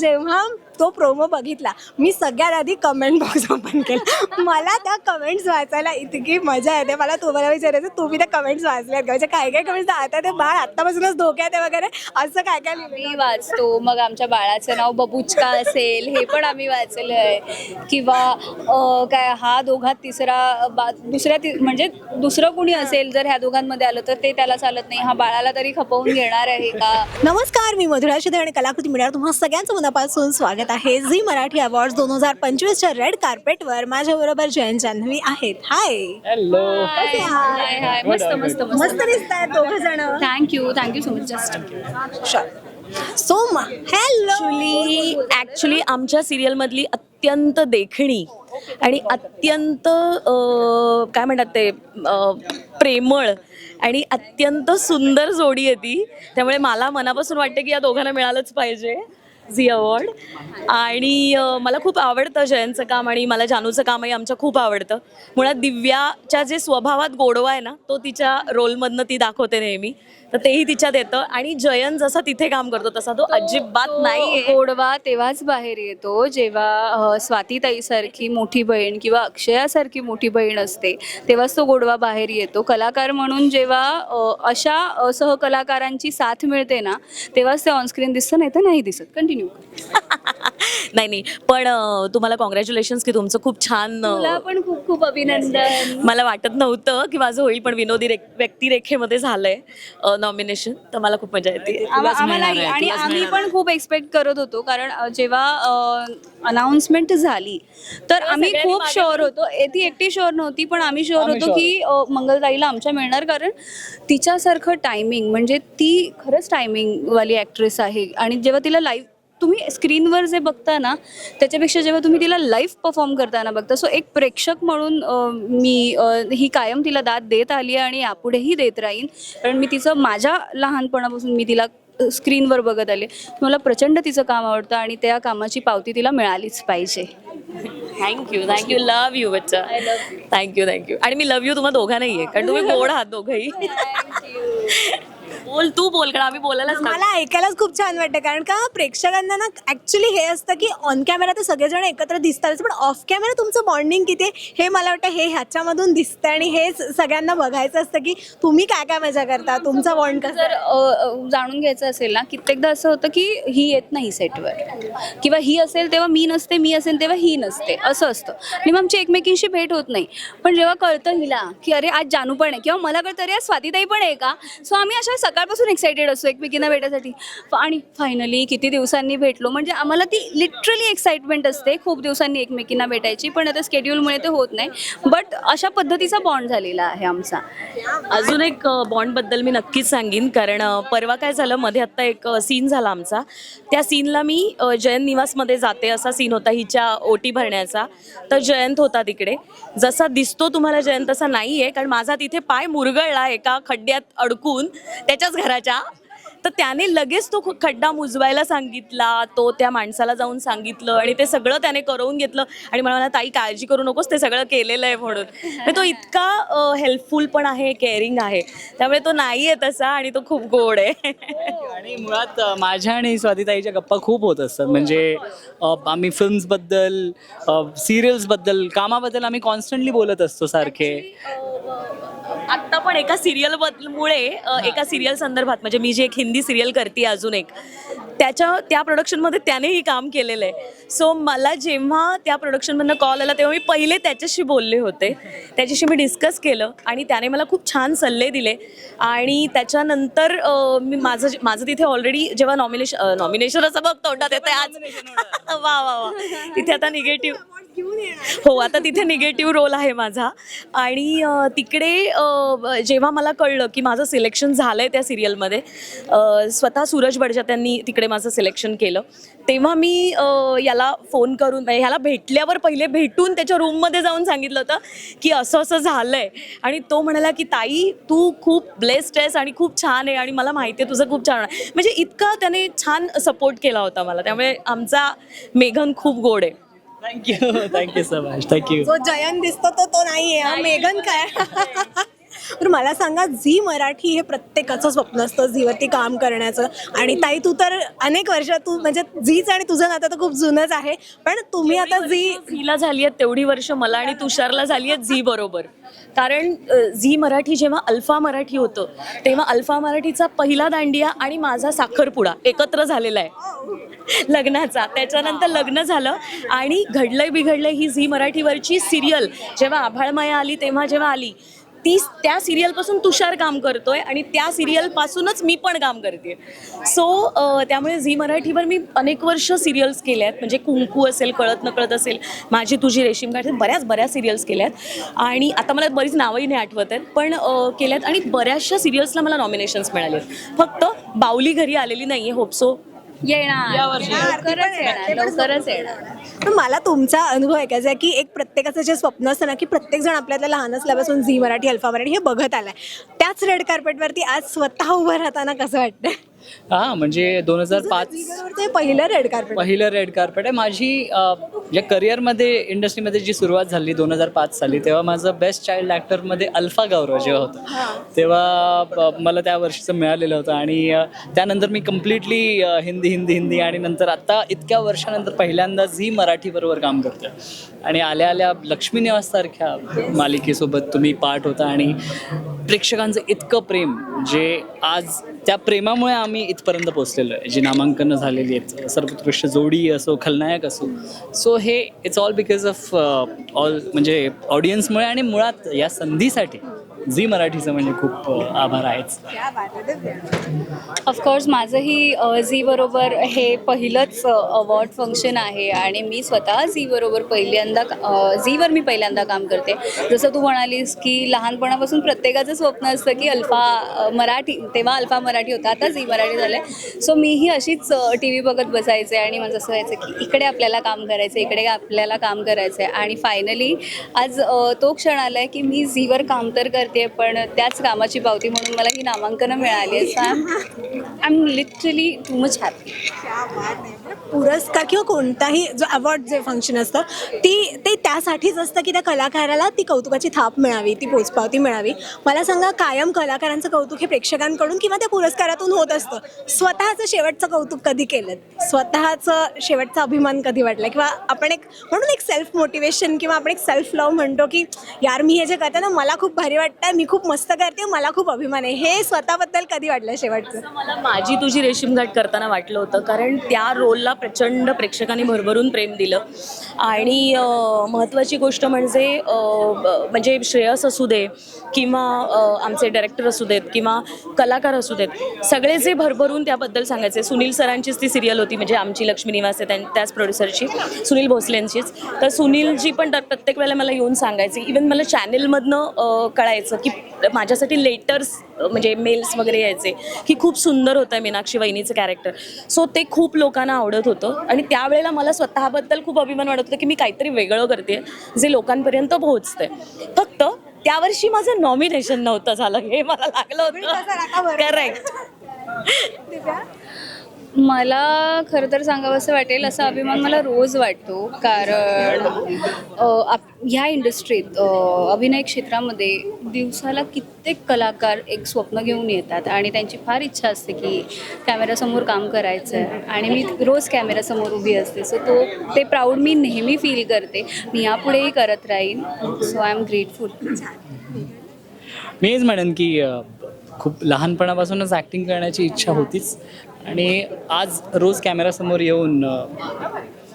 जेव्हा तो प्रोमो बघितला. मी सगळ्यात आधी कमेंट बॉक्स ओपन केला. मला त्या कमेंट्स वाचायला इतकी मजा येते. मला तुम्हाला विचारायचं तुम्ही त्या कमेंट्स वाचल्यात का? म्हणजे काय काय कमेंट्स आता ते बाळ आत्तापासूनच धोक्यात आहे वगैरे. असं काय काय मी वाचतो. मग आमच्या बाळाचं नाव बबुचका असेल. हे पण आम्ही वाचलं आहे किंवा काय हा दोघात तिसरा बा दुसऱ्या ति म्हणजे दुसरं कुणी असेल जर ह्या दोघांमध्ये आलं तर ते त्याला चालत नाही. हा बाळाला तरी खपवून घेणार आहे का? नमस्कार मी मधुरा शिदे आणि कलाकृती मीडियावर तुम्हा सगळ्यांचं मनापासून स्वागत आहे झी मराठी अवॉर्ड दोन हजार पंचवीसच्या रेड कार्पेटवर. माझ्याबरोबर जयंत जान्हवी आहेत. हाय हॅलो हाय हाय हाय मस्त मस्त मस्त. मस्त दिसत आहेत दोघ जण. Thank you thank you so much just Soma hello actually actually आमच्या सिरियलमधली अत्यंत देखणी आणि अत्यंत अ, काय म्हणतात ते अ, प्रेमळ आणि अत्यंत सुंदर जोडी आहे ती. त्यामुळे मला मनापासून वाटते की या दोघांना मिळालंच पाहिजे. झी अवॉर्ड आणि मला खूप आवडतं जयंतचं काम आणि मला जानूचं कामही आमचं खूप आवडतं. मुळात दिव्याच्या जे स्वभावात गोडवा आहे ना तो तिच्या रोलमधनं ती दाखवते नेहमी. तर तेही तिच्यात येतं. आणि जयंत जसा तिथे काम करतो तसा तो अजिबात नाही गोडवा तेव्हाच बाहेर येतो जेव्हा स्वातीताईसारखी मोठी बहीण किंवा अक्षयासारखी मोठी बहीण असते तेव्हाच तो गोडवा बाहेर येतो. कलाकार म्हणून जेव्हा अशा सहकलाकारांची साथ मिळते ना तेव्हाच ते ऑनस्क्रीन दिसतं नाही तर नाही दिसत. कंटिन्यू नाही नाही. पण तुम्हाला कॉंग्रॅच्युलेशन्स की तुमचं खूप छान पण खूप खूप अभिनंदन. मला वाटत नव्हतं की माझं होईल पण विनोदी व्यक्तिरेखेमध्ये झालंय नॉमिनेशन तर मला खूप मजा येते. आणि आम्ही पण खूप एक्सपेक्ट करत होतो. कारण जेव्हा अनाउन्समेंट झाली तर आम्ही खूप शुअर होतो. ती एकटी शुअर नव्हती पण आम्ही शुअर होतो की अ, मंगलताईला आमच्या मिळणार. कारण तिच्यासारखं टायमिंग म्हणजे ती खरंच टायमिंग वाली ॲक्ट्रेस आहे. आणि जेव्हा तिला लाईव्ह तुम्ही स्क्रीनवर जे बघता ना त्याच्यापेक्षा जेव्हा तुम्ही तिला लाईव्ह परफॉर्म करताना बघता सो एक प्रेक्षक म्हणून मी ही कायम तिला दाद देत आली आहे आणि यापुढेही देत राहीन. कारण मी तिचं माझ्या लहानपणापासून मी तिला स्क्रीनवर बघत आले. मला प्रचंड तिचं काम आवडतं आणि त्या कामाची पावती तिला मिळालीच पाहिजे. Thank you thank you love you बच्चा. थँक्यू थँक्यू आणि मी लव्ह यू तुम्हाला दोघांनाही आहे कारण तुम्ही गोड आहात दोघंही. बोल तू बोल कारण आम्ही बोलायलाच लागलो. मला ऐकायलाच खूप छान वाटतं कारण का प्रेक्षकांना ना ऍक्च्युली हे असतं की ऑन कॅमेरा तर सगळेजण एकत्र दिसतात पण ऑफ कॅमेरा तुमचं बॉन्डिंग किती हे मला वाटतं हे ह्याच्यामधून दिसतं आणि हे सगळ्यांना बघायचं असतं की तुम्ही काय काय मजा करता तुमचा बॉन्ड कसं जर अ, जाणून घ्यायचं असेल ना कित्येकदा असं होतं की ही येत नाही सेटवर किंवा ही असेल तेव्हा मी नसते मी असेल तेव्हा ही नसते असं असतं. आणि मग आमची एकमेकींशी भेट होत नाही. पण जेव्हा कळतं हिला की अरे आज जानू पण आहे किंवा मला कळतं अरे आज स्वातीताई पण आहे का? सो आम्ही अशा सकाळपासून एक्सायटेड असतो एकमेकींना भेटायसाठी. आणि फायनली किती दिवसांनी भेटलो म्हणजे आम्हाला ती लिटरली एक्साइटमेंट असते खूप दिवसांनी एकमेकींना भेटायची पण आता स्केड्यूलमुळे ते होत नाही. बट अशा पद्धतीचा बॉन्ड झालेला आहे आमचा. अजून एक बॉन्डबद्दल मी नक्कीच सांगेन कारण परवा काय झालं मध्ये आत्ता एक सीन झाला आमचा. त्या सीनला मी जयंत निवासमध्ये जाते असा सीन होता हिच्या ओटी भरण्याचा. तर जयंत होता तिकडे. जसा दिसतो तुम्हाला जयंत तसा नाही आहे कारण माझा तिथे पाय मुरगळला एका खड्ड्यात अडकून त्याच्या त्याच्याच घराच्या. तर त्याने लगेच तो खड्डा मुजवायला सांगितला तो त्या माणसाला जाऊन सांगितलं आणि ते सगळं त्याने करवून घेतलं. आणि मला ताई काळजी करू नकोस ते सगळं केलेलं आहे म्हणून. म्हणजे तो इतका हेल्पफुल पण आहे केअरिंग आहे. त्यामुळे तो नाही आहे तसा आणि तो खूप गोड आहे. आणि मुळात माझ्या आणि स्वातीताईच्या गप्पा खूप होत असतात. म्हणजे आम्ही फिल्म्सबद्दल सिरियल्सबद्दल कामाबद्दल आम्ही कॉन्स्टंटली बोलत असतो सारखे. आत्ता पण एका सिरियल मुळे एका सिरियल संदर्भात म्हणजे मी जी एक हिंदी सिरियल करते अजून एक त्याच्या त्या प्रोडक्शनमध्ये त्यानेही काम केलेलं आहे. सो मला जेव्हा त्या प्रोडक्शनमधनं कॉल आला तेव्हा मी पहिले त्याच्याशी बोलले होते. त्याच्याशी मी डिस्कस केलं आणि त्याने मला खूप छान सल्ले दिले. आणि त्याच्यानंतर मी माझं माझं तिथे ऑलरेडी जेव्हा नॉमिनेशन नॉमिनेशन असं बघ तोंडात येते आज. वा वा वा. तिथे आता निगेटिव्ह हो आता तिथे निगेटिव्ह रोल आहे माझा. आणि तिकडे जेव्हा मला कळलं की माझं सिलेक्शन झालं आहे त्या सिरियलमध्ये स्वतः सूरज बडजा त्यांनी तिकडे माझं सिलेक्शन केलं. तेव्हा मी याला फोन करून म्हणजे ह्याला भेटल्यावर पहिले भेटून त्याच्या रूममध्ये जाऊन सांगितलं होतं की असं असं झालं आहे आणि तो म्हणाला की ताई तू खूप ब्लेस्ड आहेस आणि खूप छान आहे आणि मला माहिती आहे तुझं खूप छान आहे. म्हणजे इतका त्याने छान सपोर्ट केला होता मला. त्यामुळे आमचा मेघन खूप गोड आहे. Thank you thank you so much thank you जो जयंत दिसतो तो तो नाहीये. हा मेघन काय? तर मला सांगा झी मराठी हे प्रत्येकाचं स्वप्न असतं झीवरती काम करण्याचं. आणि ताई तू तर अनेक वर्ष तू म्हणजे झीच आणि तुझं नातं तर खूप जुनंच आहे. पण तुम्ही आता झी झीला झाली आहेत तेवढी वर्ष मला आणि तुषारला झाली आहेत झी बरोबर. कारण झी मराठी जेव्हा अल्फा मराठी होतं तेव्हा अल्फा मराठीचा पहिला दांडिया आणि माझा साखरपुडा एकत्र झालेला आहे. लग्नाचा. त्याच्यानंतर लग्न झालं आणि घडलंय बिघडलंय ही झी मराठीवरची सिरियल जेव्हा आभाळमाया आली तेव्हा जेव्हा आली ती त्या सिरियलपासून तुषार काम करतोय आणि त्या सिरियलपासूनच मी पण काम करते सो त्यामुळे झी मराठीवर मी अनेक वर्ष सिरियल्स केल्या आहेत. म्हणजे कुंकू असेल कळत नकळत असेल माझी तुझी रेशीम गाठ बऱ्याच बऱ्याच सिरियल्स केल्या आहेत. आणि आता मला बरीच नावही नाही आठवत आहेत पण अ, केल्यात आणि बऱ्याचशा सिरियल्सला मला नॉमिनेशन्स मिळाले आहेत फक्त बावली घरी आलेली नाही आहे होपसो येणार. लवकरच येणार. लवकरच येणार. तर मला तुमचा अनुभव ऐकायचा आहे की एक प्रत्येकाचं जे स्वप्न असतं ना की प्रत्येक जण आपल्याला लहान असल्यापासून झी मराठी अल्फा मराठी हे बघत आलाय. त्याच रेड कार्पेटवरती आज स्वतः उभं राहताना कसं वाटतंय? हा म्हणजे दोन हजार पाच हे पहिलं रेड कार्पेट पहिलं रेड कार्पेट आहे. माझी या करिअरमध्ये इंडस्ट्रीमध्ये जी सुरुवात झाली दोन हजार पाच साली तेव्हा माझं बेस्ट चाइल्ड ॲक्टरमध्ये अल्फा गौरव जेव्हा होतं. तेव्हा मला त्या वर्षीचं मिळालेलं होतं आणि त्यानंतर मी कम्प्लिटली हिंदी हिंदी हिंदी आणि नंतर आता इतक्या वर्षानंतर पहिल्यांदा झी मराठीबरोबर काम करतोय आणि आल्या आल्या लक्ष्मी निवाससारख्या मालिकेसोबत तुम्ही पार्ट होता आणि प्रेक्षकांचं इतकं प्रेम जे आज त्या प्रेमामुळे आम्ही इथपर्यंत पोहोचलेलो आहे. जी नामांकनं झालेली आहेत सर्वोत्कृष्ट जोडी असो खलनायक असो. सो हे it's all because of all म्हणजे ऑडियन्समुळे आणि मुळात या संधीसाठी. झी मराठीचं म्हणजे खूप आभार आहेच. ऑफकोर्स माझंही झी बरोबर हे पहिलंच अवॉर्ड फंक्शन आहे आणि मी स्वतः झी बरोबर पहिल्यांदा झीवर मी पहिल्यांदा काम करते. जसं तू म्हणालीस की लहानपणापासून प्रत्येकाचं स्वप्न असतं की अल्फा मराठी तेव्हा अल्फा मराठी होता आता झी मराठी झालं आहे सो मीही अशीच टी व्ही बघत बसायचे आणि माझं असं व्हायचं की इकडे आपल्याला काम करायचं आहे इकडे आपल्याला काम करायचं आहे आणि फायनली आज तो क्षण आला आहे की मी झीवर काम तर करते. पण त्याच कामाची पावती म्हणून मला ही नामांकनं मिळाली आहे so I am literally too much happy पुरस्कार किंवा कोणताही जो अवॉर्ड जे फंक्शन असतं ती ते त्यासाठीच असतं की त्या कलाकाराला ती कौतुकाची थाप मिळावी ती पोचपावती मिळावी. मला सांगा कायम कलाकारांचं कौतुक हे प्रेक्षकांकडून किंवा त्या पुरस्कारातून होत असतं? स्वतःचं शेवटचं कौतुक कधी केलं? स्वतःचं शेवटचा अभिमान कधी वाटला? किंवा आपण एक म्हणून एक सेल्फ मोटिवेशन किंवा आपण एक सेल्फ लव्ह म्हणतो की यार मी हे जे करते ना मला खूप भारी वाटतं मी खूप मस्त करते मला खूप अभिमान आहे. हे स्वतःबद्दल कधी वाटलं शेवटचं? मला माझी तुझी रेशीमघाट करताना वाटलं होतं कारण त्या रोलला प्रचंड प्रेक्षकांनी भरभरून प्रेम दिलं. आणि महत्त्वाची गोष्ट म्हणजे ब- म्हणजे श्रेयस असू दे किंवा आमचे डायरेक्टर असू देत किंवा कलाकार असू देत सगळे जे भरभरून त्याबद्दल सांगायचे सुनील सरांचीच ती सिरियल होती म्हणजे आमची लक्ष्मी निवास आहे त्याच प्रोड्युसरची सुनील भोसलेंचीच. तर सुनीलजी पण प्रत्येक वेळेला मला येऊन सांगायचे इवन मला चॅनेलमधनं कळायचं की माझ्यासाठी लेटर्स म्हणजे मेल्स वगैरे यायचे की खूप सुंदर होतं आहे मीनाक्षी वहिनीचं कॅरेक्टर सो ते खूप लोकांना आवडत होतं. आणि त्यावेळेला मला स्वतःबद्दल खूप अभिमान वाटत होतं की मी काहीतरी वेगळं करते जे लोकांपर्यंत पोहोचतंय. फक्त त्यावर्षी माझं नॉमिनेशन नव्हतं झालं हे मला लागलं होतं. करेक्ट मला खरं तर सांगावं असं वाटेल असा अभिमान मला रोज वाटतो. कारण अ, आप ह्या इंडस्ट्रीत अ, अभिनय क्षेत्रामध्ये दिवसाला कित्येक कलाकार एक स्वप्न घेऊन येतात आणि त्यांची फार इच्छा असते की कॅमेऱ्यासमोर काम करायचं आहे आणि मी रोज कॅमेऱ्यासमोर उभी असते. सो तो ते प्राऊड मी नेहमी फील करते. मी यापुढेही करत राहीन. सो आय एम ग्रेटफुल मी हेच म्हणेन की खूप लहानपणापासूनच ॲक्टिंग करण्याची इच्छा होतीच. आणि आज रोज कॅमेरासमोर येऊन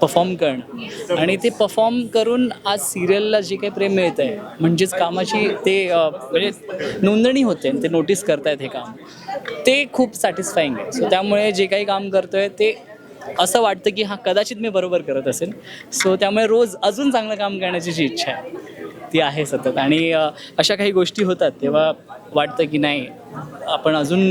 परफॉर्म करणं. आणि ते परफॉर्म करून आज सिरियलला जे काही प्रेम मिळतं आहे म्हणजेच कामाची ते म्हणजे नोंदणी होते ते नोटीस करतायत हे काम. ते खूप सॅटिस्फाईंग आहे. सो त्यामुळे जे काही काम करतोय ते असं वाटतं की हा कदाचित मी बरोबर करत असेल सो त्यामुळे रोज अजून चांगलं काम करण्याची जी इच्छा आहे. ती आहे सतत. आणि अशा काही गोष्टी होतात तेव्हा वाटतं की नाही आपण अजून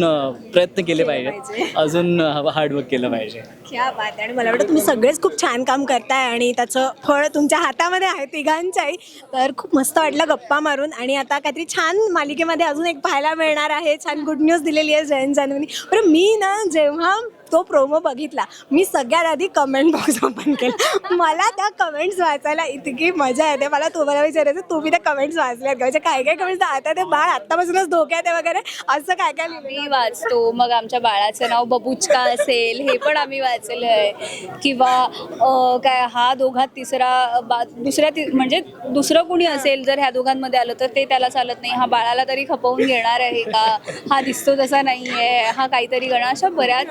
प्रयत्न केले पाहिजे. अजून हार्डवर्क केलं पाहिजे. क्या बात आणि मला वाटतं तुम्ही सगळेच खूप छान काम करताय आणि त्याचं फळ तुमच्या हातामध्ये आहे तिघांच्याही तर खूप मस्त वाटलं गप्पा मारून. आणि आता काहीतरी छान मालिकेमध्ये अजून एक पाहायला मिळणार आहे. छान गुड न्यूज दिलेली आहे जयंत जान्हवीनी बरं मी ना जेव्हा तो प्रोमो बघितला. मी सगळ्यात आधी कमेंट बॉक्स ओपन केला. मला त्या कमेंट्स वाचायला इतकी मजा येते. मला तुम्हाला विचारायचं तुम्ही त्या कमेंट्स वाचल्यात का? म्हणजे काय काय कमेंट्स आता ते बाळ आत्तापासूनच धोक्यात आहे वगैरे. असं काय काय मी वाचतो. मग आमच्या बाळाचं नाव बबुचका असेल. हे पण आम्ही वाचलेलं आहे किंवा काय हा दोघात तिसरा बा दुसऱ्या ति म्हणजे दुसरं कुणी असेल जर ह्या दोघांमध्ये आलं तर ते त्याला चालत नाही. हा बाळाला तरी खपवून घेणार आहे का? हा दिसतो तसा नाही आहे हा काहीतरी करणार अशा बऱ्याच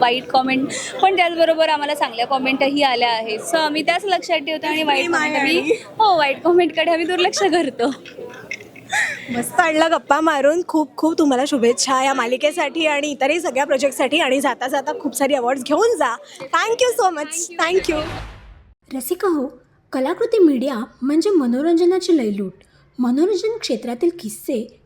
वाईट कॉमेंट पण त्याचबरोबर आम्हाला चांगल्या कॉमेंटही आल्या आहेत. सो आम्ही त्याच लक्षात ठेवतो आणि वाईट कॉमेंट आम्ही हो वाईट कॉमेंटकडे आम्ही दुर्लक्ष करतो. मस्त वाटलं गप्पा मारून. खूप खूप तुम्हाला शुभेच्छा या मालिकेसाठी आणि इतरही सगळ्या प्रोजेक्टसाठी आणि जाता जाता खूप सारी अवॉर्ड्स घेऊन जा. Thank you so much thank you Rasika हो कलाकृती मीडिया म्हणजे मनोरंजनाची लयलूट. मनोरंजन क्षेत्रातील किस्से